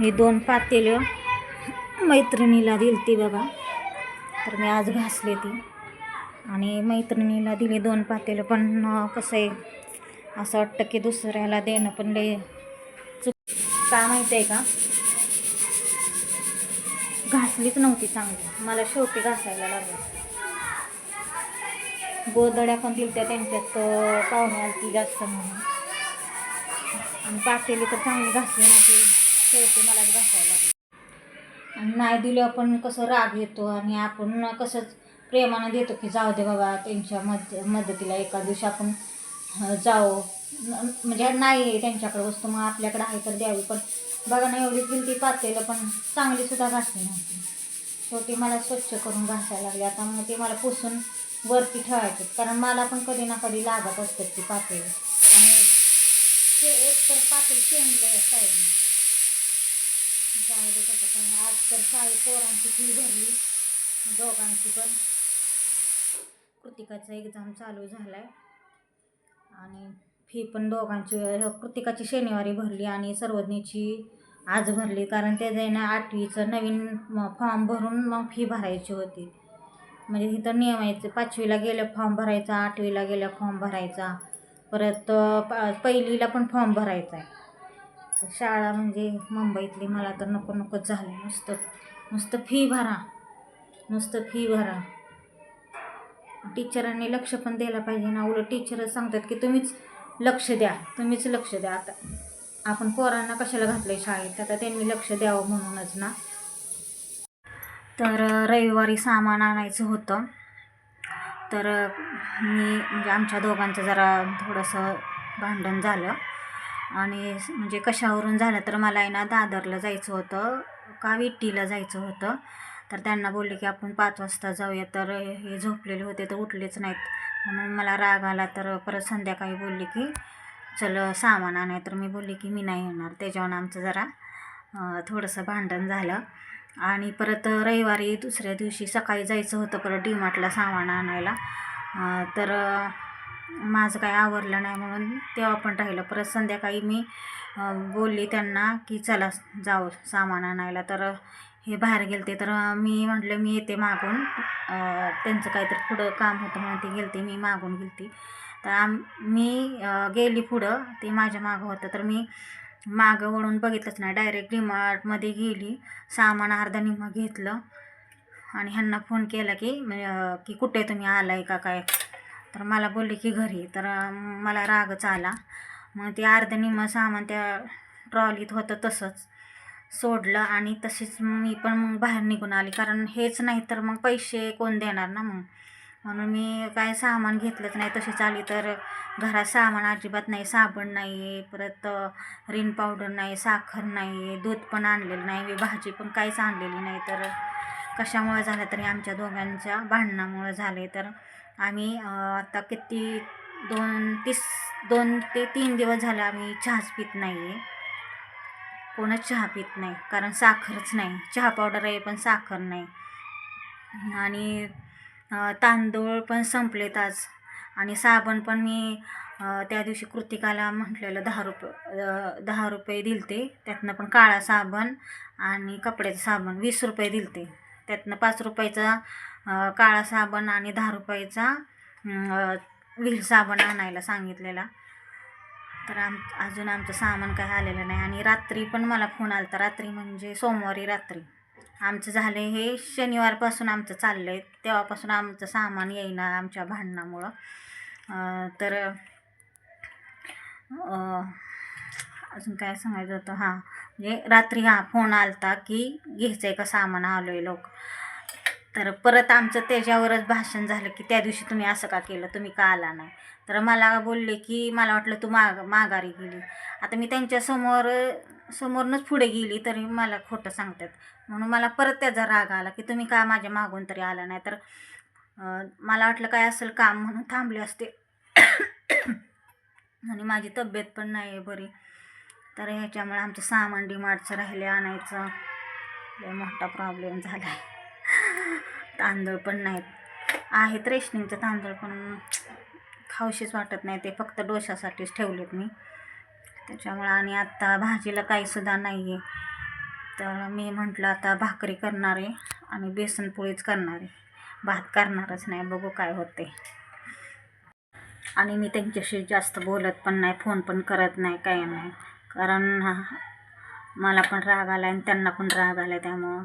हे दोन पातेलं मैत्रिणीला दिली ती बघा. तर मी आज घासले ती. आणि मैत्रिणीला दिली दोन पातेलं पण कसं आहे असं वाटतं की दुसऱ्याला देणं पण लय चुक का माहिती आहे का? घासलीच नव्हती चांगली. मला शेवटी घासायला लागली. गोदड्या पण दिल त्या त्यांच्यात पाहुणे आलती जास्त म्हणून. आणि पातेली तर चांगली घासली नव्हती. शेवटी मलाच घासायला लागली आणि नाही दिल्यावर पण कसं राग येतो आणि आपण कसंच प्रेमानं देतो की जाऊ दे बाबा त्यांच्या मद मदतीला एका दिवशी आपण जाऊ. म्हणजे नाही त्यांच्याकडे वस्तू मग आपल्याकडे आहे तर द्यावी. पण बघा ना एवढी दिली ती पातेलं पण चांगली सुद्धा घासली नव्हती. शेवटी मला स्वच्छ करून घासायला लागली. आता मग ते मला पुसून वरती ठेवायचे कारण मला पण कधी ना कधी लागत असतात ती पातळी आणि ते एक तर पातेल शेंगलं साईडने. जाऊ दे कसं काय आज तर शाळेत पोरांची फी भरली. दोघांची पण. कृतिकाचा एक्झाम चालू झाला आहे आणि फी पण दोघांची कृतिकाची शनिवारी भरली आणि सर्वज्ञची आज भरली. कारण ते जाईन आठवीचं नवीन फॉर्म भरून मग फी भरायची होती. म्हणजे इथं नियम आहे पाचवीला गेल्या फॉर्म भरायचा आठवीला गेल्या फॉर्म भरायचा. परत प- पहिलीला पण फॉर्म भरायचा आहे. शाळा म्हणजे मुंबईतली मला तर नको नकोच झालं. नुसतं नुसतं फी भरा. नुसतं फी भरा. टीचरांनी लक्ष पण द्यायला पाहिजे ना. उलट टीचरच सांगतात की तुम्हीच लक्ष द्या. तुम्हीच लक्ष द्या. आता आपण पोरांना कशाला घातलं शाळेत? आता त्यांनी लक्ष द्यावं म्हणूनच ना. तर रविवारी सामान आणायचं होतं. तर मी म्हणजे आमच्या दोघांचं जरा थोडंसं भांडण झालं. आणि म्हणजे कशावरून झालं तर मला आहे ना दादरला जायचं होतं का विट्टीला जायचं होतं. तर त्यांना बोलले की आपण पाच वाजता जाऊया. तर हे झोपलेले होते तर उठलेच नाहीत. म्हणून मला राग आला. तर परत संध्याकाळी बोलले की चल सामान आणाय. तर मी बोलले की मी नाही येणार. त्याच्यावर आमचं जरा थोडंसं भांडण झालं. आणि परत रविवारी दुसऱ्या दिवशी सकाळी जायचं होतं परत डीमार्टला सामान आणायला. तर माझं काय आवरलं नाही म्हणून तेव्हा पण राहिलं. परत संध्याकाळी मी बोलली त्यांना की चला जाऊ सामान आणायला. तर हे बाहेर गेलते. तर मी म्हटलं मी येते मागून. त्यांचं काहीतरी पुढं काम होतं म्हणून ते गेलते. मी मागून गेलती. तर आम मी गेली पुढं. ते माझ्या मागं होतं. तर मी मागं वळून बघितलंच नाही. डायरेक्ट डीमार्टमध्ये गेली. सामान अर्धा निम्मा घेतलं. आणि ह्यांना फोन केला की की कुठे तुम्ही आला आहे का काय? तर मला बोलले की घरी तर मला रागच आला. मग ते अर्ध निम्मं सामान त्या ट्रॉलीत होतं तसंच सोडलं आणि तशीच मी पण मग बाहेर निघून आली. कारण हेच नाही तर मग पैसे कोण देणार ना मग? म्हणून मी काय सामान घेतलंच नाही. तशीच आली तर घरात सामान अजिबात नाही साबण नाही आहे परत रिन पावडर नाही साखर नाही आहे दूध पण आणलेलं नाही. भाजी पण काहीच आणलेली नाही. तर कशामुळे झालं तरी आमच्या दोघांच्या भांडणामुळे झाले तर आम्ही आता किती दोन तीस दोन ते तीन दिवस झाले आम्ही चहाच पित नाही आहे कोणच चहा पित नाही कारण साखरच नाही. चहा पावडर आहे पण साखर नाही. आणि तांदूळ पण संपलेत आज. आणि साबण पण मी त्या दिवशी कृतिकाला म्हटलेलं दहा रुपये दहा रुपये दिलते. त्यातनं पण काळा साबण आणि कपड्याचं साबण वीस रुपये दिलते. त्यातनं पाच रुपयाचा काळा साबण आणि दहा रुपयाचा विहीर साबण आणायला सांगितलेला. तर आम अजून आमचं सामान काही आलेलं नाही. आणि रात्री पण मला फोन आला रात्री म्हणजे सोमवारी रात्री. आमचं झालं हे शनिवारपासून आमचं चाललं आहे तेव्हापासून आमचं सामान येईना आमच्या भांडणामुळं. तर अजून काय सांगायचं होतं? हां. म्हणजे रात्री हा फोन आलता की घ्यायचं आहे का सामान आलो आहे लोक तर परत आमचं त्याच्यावरच भाषण झालं की त्या दिवशी तुम्ही असं का केलं? तुम्ही का आला नाही? तर मला बोलले की मला वाटलं तू माग माघारी गेली. आता मी त्यांच्यासमोर समोरनंच पुढे गेली तरी मला खोटं सांगतात. म्हणून मला परत त्याचा राग आला की तुम्ही का माझ्या मागून तरी आला नाही? तर मला वाटलं काय असेल काम म्हणून थांबले असते. आणि माझी तब्येत पण नाही आहे बरी. तर ह्याच्यामुळे आमचं सामान डिमार्टचं राहिले आणायचं. लय मोठा प्रॉब्लेम झाला. आहे तांदूळ पण नाहीत. आहेत रेशनिंगचे तांदूळ पण खाऊशीच वाटत नाही. ते फक्त डोशासाठीच ठेवलेत मी. त्याच्यामुळं आणि आत्ता भाजीला काहीसुद्धा नाही आहे तर मी म्हटलं आता भाकरी करणार आहे आणि बेसनपोळीच करणार आहे. भात करणारच नाही. बघू काय होते आणि मी त्यांच्याशी जास्त बोलत पण नाही फोन पण करत नाही काही नाही. कारण मला पण राग आला आणि त्यांना पण राग आला त्यामुळं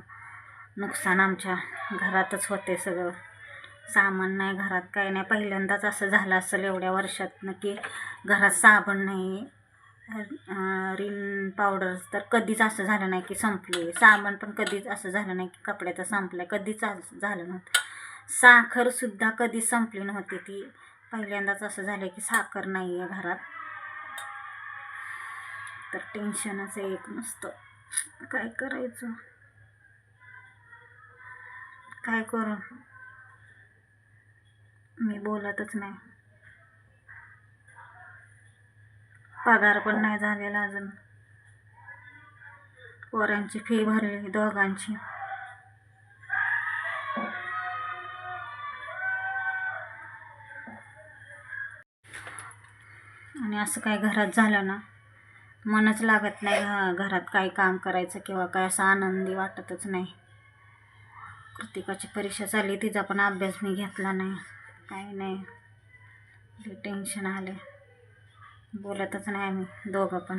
नुकसान आमच्या घरातच होते सगळं. सामान नाही घरात काही नाही. पहिल्यांदाच असं झालं असेल एवढ्या वर्षातनं की घरात साबण नाही रिन पावडर तर कधीच असं झालं नाही की संपली. साबण पण कधीच असं झालं नाही की कपड्याचा संपलं कधीच असं झालं नव्हतं. साखरसुद्धा कधी संपली नव्हती ती. पहिल्यांदाच असं झालं की साखर नाही आहे घरात. तर टेन्शनच एक नसतं. काय करायचं? काय करू? मी बोलतच नाही. पगार पण नाही झालेला अजून. पोरांची फी भरली दोघांची. आणि असं काय घरात झालं ना? मनच लागत नाही. घ- घरात काय काम करायचं किंवा काय असं आनंदी वाटतच नाही. कृतिकाची परीक्षा चालली तिचा पण अभ्यास मी घेतला नाही. काही नाही. टेन्शन आले बोलतच नाही आम्ही दोघं पण.